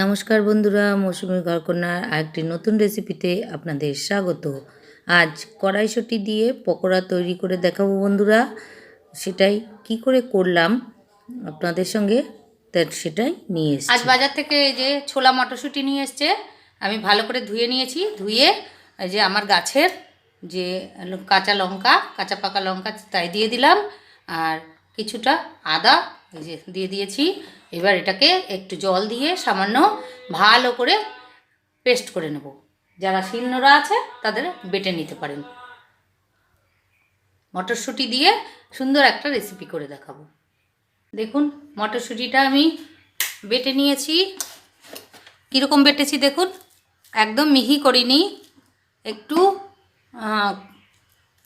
নমস্কার বন্ধুরা, মৌসুমী ঘরকন্যার আরেকটি নতুন রেসিপিতে আপনাদের স্বাগত। আজ কড়াইশুঁটি দিয়ে পকোড়া তৈরি করে দেখাবো বন্ধুরা। সেটাই কি করে করলাম, আপনাদের সঙ্গে সেটাই নিয়ে আজ বাজার থেকে যে ছোলা মটরশুঁটি নিয়ে এসছে, আমি ভালো করে ধুয়ে নিয়েছি। ধুয়ে যে আমার গাছের যে কাঁচা লঙ্কা, কাঁচা পাকা লঙ্কা, তাই দিয়ে দিলাম। আর কিছুটা আদা এই যে দিয়ে দিয়েছি। এবার এটাকে একটু জল দিয়ে সামান্য ভালো করে পেস্ট করে নেব। যারা শিলনোড়া আছে, তাদের বেটে নিতে পারেন। মটরশুঁটি দিয়ে সুন্দর একটা রেসিপি করে দেখাবো। দেখুন, মটরশুঁটিটা আমি বেটে নিয়েছি। কীরকম বেটেছি দেখুন? একদম মিহি করিনি। একটু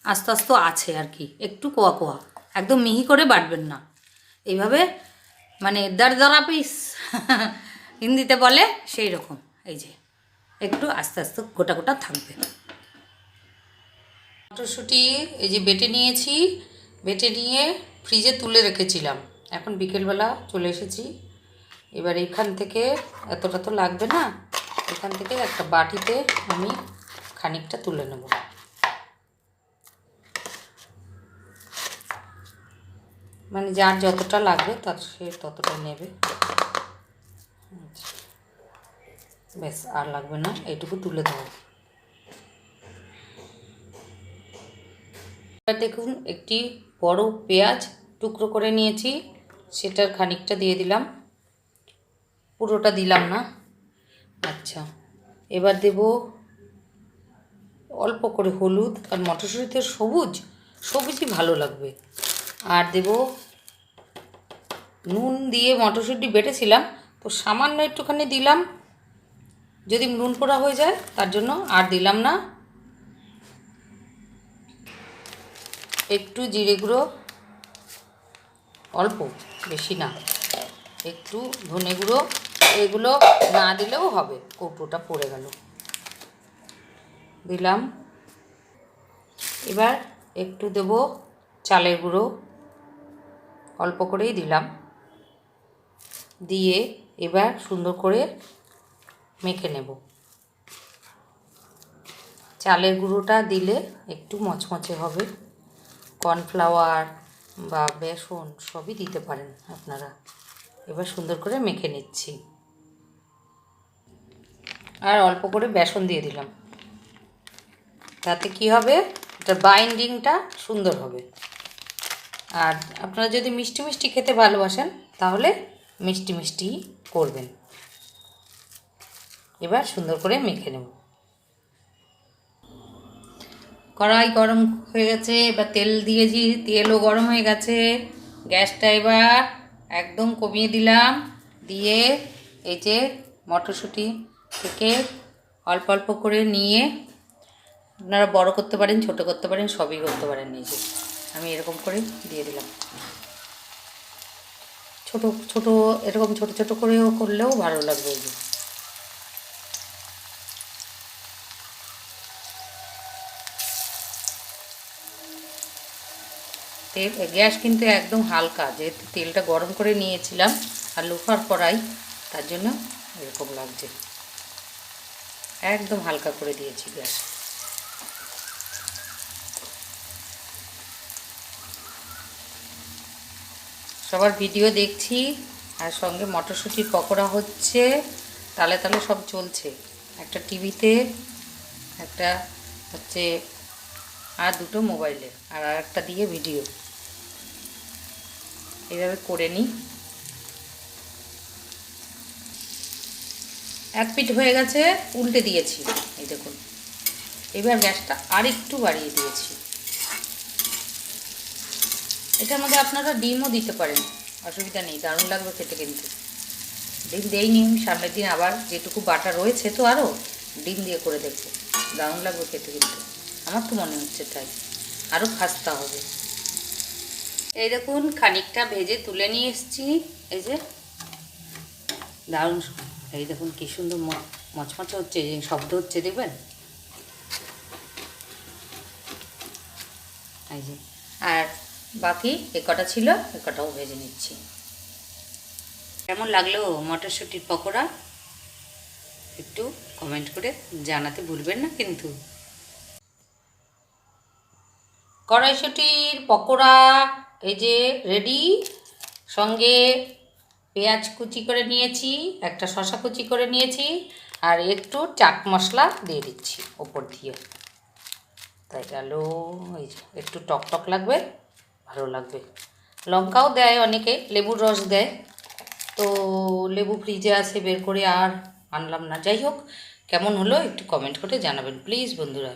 আস্তে আস্তে আছে আর কি। একটু কোয়া কোয়া। একদম মিহি করে বাটবেন না। এইভাবে মানে দরদরা পিস। হিন্দিতে বলে সেই রকম এই যে, একটু আস্তে আস্তে গোটা গোটা থাকবে। মটরশুঁটি এই যে বেটে নিয়েছি, বেটে নিয়ে ফ্রিজে তুলে রেখেছিলাম। এখন বিকেলবেলা চলে এসেছি। এবার এখান থেকে এতটা তো লাগবে না, এখান থেকে একটা বাটিতে আমি খানিকটা তুলে নেব। মানে যার যতটা লাগবে তার সে ততটা নেবে। ব্যাস, আর লাগবে না, এইটুকু তুলে দেবো। দেখুন, একটি বড় পেঁয়াজ টুকরো করে নিয়েছি, সেটার খানিকটা দিয়ে দিলাম। পুরোটা দিলাম না। আচ্ছা এবার দেব অল্প করে হলুদ আর মটরশুঁটিতে সবুজ, সবুজই ভালো লাগবে। আর দেব নুন দিয়ে মটরশুঁটি বেটেছিলাম, তো সামান্য একটুখানি দিলাম। যদি নুন পোড়া হয়ে যায়, তার জন্য আর দিলাম না। একটু জিরে গুঁড়ো, অল্প, বেশি না। একটু ধনে গুঁড়ো, এগুলো না দিলেও হবে কৌটোটা পড়ে গেল। দিলাম। এবার একটু দেব চালের গুঁড়ো। অল্প করেই দিলাম। দিয়ে এবার সুন্দর করে মেখে নেব। চালের গুঁড়োটা দিলে একটু মচমচে হবে। কর্নফ্লাওয়ার বা বেসন সবই দিতে পারেন আপনারা। এবার সুন্দর করে মেখে নিচ্ছি। আর অল্প করে বেসন দিয়ে দিলাম। তাতে কি হবে? এটার বাইন্ডিংটা সুন্দর হবে। আর আপনারা যদি মিষ্টি মিষ্টি খেতে ভালোবাসেন, তাহলে মিষ্টি মিষ্টি করবেন। এবার সুন্দর করে মেখে নেব। কড়াই গরম হয়ে গেছে, এবার তেল দিয়েছি, তেলও গরম হয়ে গেছে। গ্যাসটা এবার একদম কমিয়ে দিলাম, দিয়ে এই যে মটরশুঁটি থেকে অল্প অল্প করে নিয়ে, আপনারা বড় করতে পারেন, ছোট করতে পারেন, সবই করতে পারেন নিজে। আমি এরকম করে দিয়ে দিলাম। ছোট ছোট, এরকম ছোট ছোট করেও করলেও ভালো লাগবে যে। তেল, গ্যাস কিন্তু একদম হালকা, যেহেতু তেলটা গরম করে নিয়েছিলাম আর লোফার কড়াই, তার জন্য এরকম লাগছে। একদম হালকা করে দিয়েছি গ্যাস। সবার ভিডিও দেখছি, আর সঙ্গে মটরশুঁটির পকোড়া হচ্ছে। তালে তালে সব চলছে। একটা টিভিতে, একটা হচ্ছে, আর দুটো মোবাইলে আর একটা দিয়ে ভিডিও এইভাবে করে নিই এক পিঠ হয়ে গেছে, উল্টে দিয়েছি। এই দেখুন। এবার গ্যাসটা আর একটু বাড়িয়ে দিয়েছি। এটার মধ্যে আপনারা ডিমও দিতে পারেন, অসুবিধা নেই, দারুণ লাগবে খেতে কিন্তু। ডিম দেইনি, সামনের দিন আবার যেটুকু বাটা রয়েছে তো আরও ডিম দিয়ে করে দেখব। দারুণ লাগবে খেতে কিন্তু। আমার তো মনে হচ্ছে তাই। আরও খাস্তা হবে। এই দেখুন, খানিকটা ভেজে তুলে নিয়ে এসেছি। এই যে, দারুণ এই দেখুন কী সুন্দর মচমচে হচ্ছে, এই যে শব্দ হচ্ছে, দেখবেন? এই যে, আর বাকি এ কটা ছিল এ কটাও ভেজে নিচ্ছি। কেমন লাগল মটরশুঁটির পকোড়া? একটু কমেন্ট করে জানাতে ভুলবেন না কিন্তু। কড়াইশুটির পকোড়া এই যে রেডি সঙ্গে পেঁয়াজ কুচি করে নিয়েছি একটা শশা কুচি করে নিয়েছি আর একটু চাট মশলা দিয়ে দিচ্ছি ওপর দিয়ে। তাই গেল এই একটু টক টক লাগবে। ভালো লাগবে। লঙ্কাও দেয় অনেকে, লেবুর রস দেয়। তো লেবু ফ্রিজে আছে, বের করে আর আনলাম না। যাই হোক, কেমন হলো একটু কমেন্ট করে জানাবেন প্লিজ বন্ধুরা।